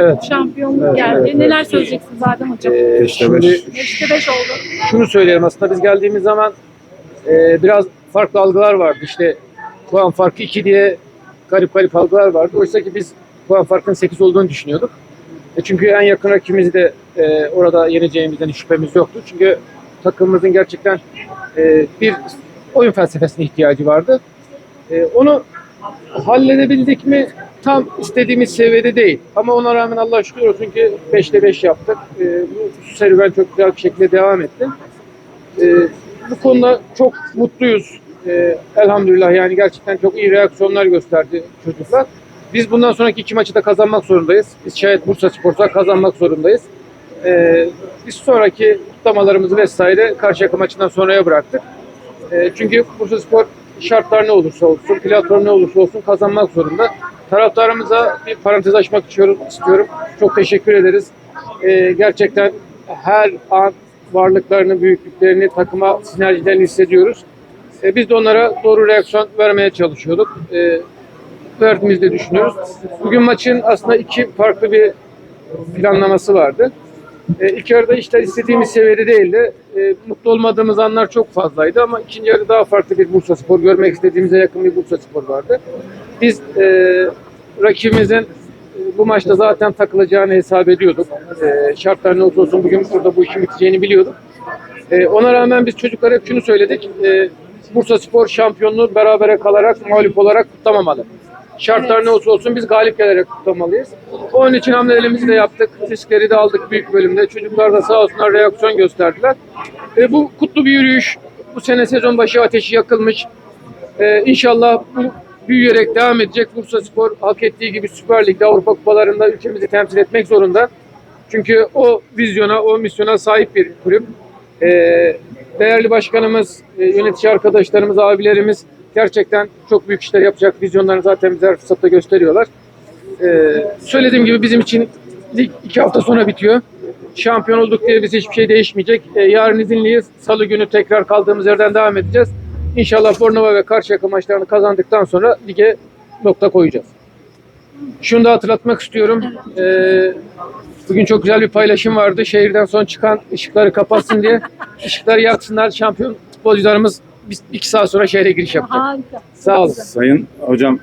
Evet. Şampiyonluk Evet, geldi. evet. Neler söyleyeceksiniz Adem Hocam? Ee, Beşte şimdi beş. 5'te 5 oldu. şunu söyleyelim aslında biz geldiğimiz zaman e, biraz farklı algılar vardı. İşte puan farkı 2 diye garip garip algılar vardı. Oysa ki biz puan farkının 8 olduğunu düşünüyorduk. E, çünkü en yakın rakibimizi de e, orada yeneceğimizden hiç şüphemiz yoktu. Çünkü takımımızın gerçekten e, bir oyun felsefesine ihtiyacı vardı. E, onu halledebildik mi tam istediğimiz seviyede değil. Ama ona rağmen Allah şükür olsun ki 5'te 5 yaptık. E, bu serüven çok güzel bir şekilde devam etti. E, bu konuda çok mutluyuz. E, elhamdülillah yani gerçekten çok iyi reaksiyonlar gösterdi çocuklar. Biz bundan sonraki iki maçı da kazanmak zorundayız. Biz şayet Bursa Spor'sa kazanmak zorundayız. E, biz sonraki kutlamalarımızı vesaire Karşıyaka maçından sonraya bıraktık. E, çünkü Bursa Spor şartlar ne olursa olsun, platform ne olursa olsun kazanmak zorunda. Taraftarımıza bir parantez açmak istiyorum. Çok teşekkür ederiz. E, gerçekten her an varlıklarını, büyüklüklerini, takıma sinerjilerini hissediyoruz. E, biz de onlara doğru reaksiyon vermeye çalışıyorduk. E, verdiğimizi de düşünüyoruz. Bugün maçın aslında iki farklı bir planlaması vardı. E, ilk yarıda işte istediğimiz seviyede değildi. E, mutlu olmadığımız anlar çok fazlaydı ama ikinci yarıda daha farklı bir Bursa Spor, görmek istediğimize yakın bir Bursa Spor vardı. Biz e, rakibimizin e, bu maçta zaten takılacağını hesap ediyorduk. E, şartlar ne olursa olsun bugün burada bu işin biteceğini biliyorduk. E, ona rağmen biz çocuklara hep şunu söyledik. E, Bursa Spor şampiyonluğu berabere kalarak, mağlup olarak kutlamamalı. Şartlar ne olursa olsun biz galip gelerek kutlamalıyız. Onun için hamlelerimizi de yaptık. Riskleri de aldık büyük bölümde. Çocuklar da sağ olsunlar reaksiyon gösterdiler. E, bu kutlu bir yürüyüş. Bu sene sezon başı ateşi yakılmış. E, inşallah bu büyüyerek devam edecek. Bursa Spor hak ettiği gibi Süper Lig'de Avrupa Kupalarında ülkemizi temsil etmek zorunda. Çünkü o vizyona, o misyona sahip bir kulüp. E, değerli başkanımız, e, yönetici arkadaşlarımız, abilerimiz gerçekten çok büyük işler yapacak vizyonlarını zaten bize her fırsatta gösteriyorlar. E, söylediğim gibi bizim için lig iki hafta sonra bitiyor. Şampiyon olduk diye biz hiçbir şey değişmeyecek. E, yarın izinliyiz. Salı günü tekrar kaldığımız yerden devam edeceğiz. İnşallah Bornova ve Karşıyaka maçlarını kazandıktan sonra lige nokta koyacağız. Şunu da hatırlatmak istiyorum. Ee, bugün çok güzel bir paylaşım vardı. Şehirden son çıkan ışıkları kapatsın diye. Işıkları yaksınlar. Şampiyon futbolcularımız biz iki saat sonra şehre giriş yapacak. Harika. Sağ olun. Sayın hocam